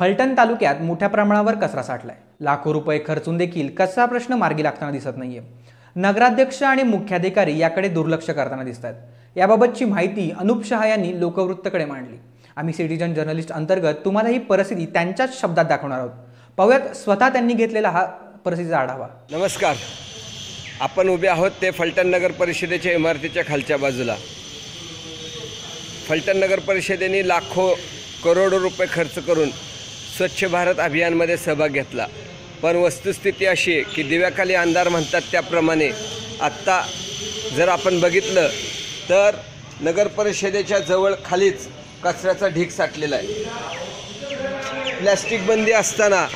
फलटण तालुक्यात मोठ्या प्रमाणावर कचरा साठलाय. लाखो रुपये खर्चून देखील कचरा प्रश्न मार्गी लागताना दिसत नाहीये. नगराध्यक्ष आणि मुख्याधिकारी याकडे दुर्लक्ष करताना दिसत आहेत याबाबतची माहिती अनुप शहा यांनी लोकवृत्तकडे मांडली. आम्ही सिटीजन जर्नलिस्ट अंतर्गत तुम्हाला ही परिस्थिती त्यांच्याच शब्दात दाखवणार आहोत. पाहूयात स्वतः त्यांनी घेतलेला हा परिस्थितीचा आढावा. नमस्कार. आपण उभे आहोत ते फलटण नगर परिषदेच्या इमारतीच्या खालच्या बाजूला. फलटण नगर परिषदेने लाखो करोडो रुपये खर्च करून स्वच्छ भारत अभियानमध्ये सहभाग घेतला. पण वस्तुस्थिती अशी आहे की दिव्याखाली अंधार म्हणतात त्याप्रमाणे आत्ता जर आपण बघितलं तर नगर परिषदेच्या जवळ खालीच कचऱ्याचा ढीक साठलेला आहे. प्लॅस्टिक बंदी असताना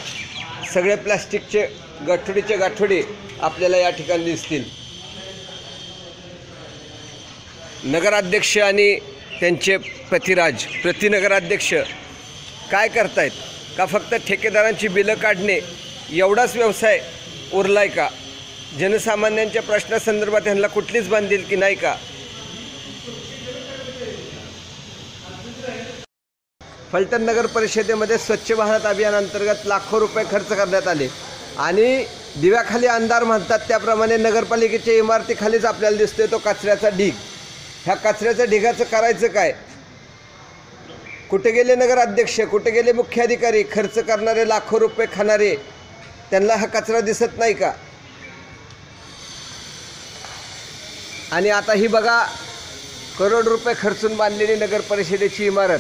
सगळे प्लॅस्टिकचे गाठोडीचे गाठोडी आपल्याला या ठिकाणी दिसतील. नगराध्यक्ष आणि त्यांचे प्रतिराज प्रतिनगराध्यक्ष काय करतायत? का फक्त ठेकेदारांची बिलं काढणे? एवढाच व्यवसाय उरलाय का? जनसामान्यांच्या प्रश्नासंदर्भात ह्यांना कुठलीच बांधील की नाही का? फलटण नगर परिषदेमध्ये स्वच्छ भारत अभियानांतर्गत लाखो रुपये खर्च करण्यात आले. आणि दिव्याखाली अंधार म्हणतात त्याप्रमाणे नगरपालिकेच्या इमारतीखालीच आपल्याला दिसतोय तो कचऱ्याचा ढीग. ह्या कचऱ्याच्या ढिगाचं करायचं काय? कुठे गेले नगराध्यक्ष कुठे गेले मुख्याधिकारी खर्च करणारे लाखो रुपये खाणारे त्यांना हा कचरा दिसत नाही का? आणि आता ही बघा करोड रुपये खर्चून बांधलेली नगर परिषदेची इमारत.